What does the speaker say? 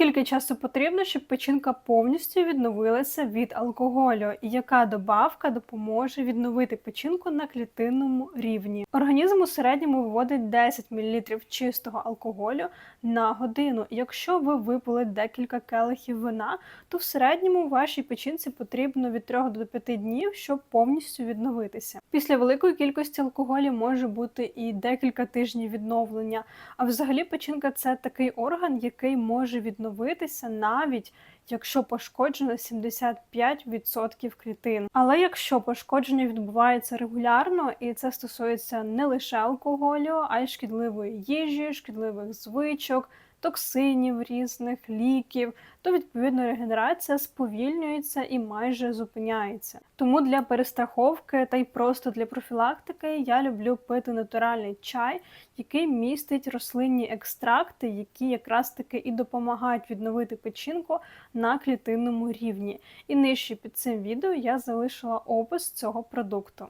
Скільки часу потрібно, щоб печінка повністю відновилася від алкоголю, і яка добавка допоможе відновити печінку на клітинному рівні? Організм у середньому виводить 10 мл чистого алкоголю на годину. Якщо ви випили декілька келихів вина, то в середньому вашій печінці потрібно від 3 до 5 днів, щоб повністю відновитися. Після великої кількості алкоголю може бути і декілька тижнів відновлення. А взагалі печінка це такий орган, який може відновитися навіть якщо пошкоджено 75% клітин. Але якщо пошкодження відбувається регулярно, і це стосується не лише алкоголю, а й шкідливої їжі, шкідливих звичок. Токсинів різних ліків, то відповідно регенерація сповільнюється і майже зупиняється. Тому для перестраховки та й просто для профілактики я люблю пити натуральний чай, який містить рослинні екстракти, які якраз таки і допомагають відновити печінку на клітинному рівні. І нижче під цим відео я залишила опис цього продукту.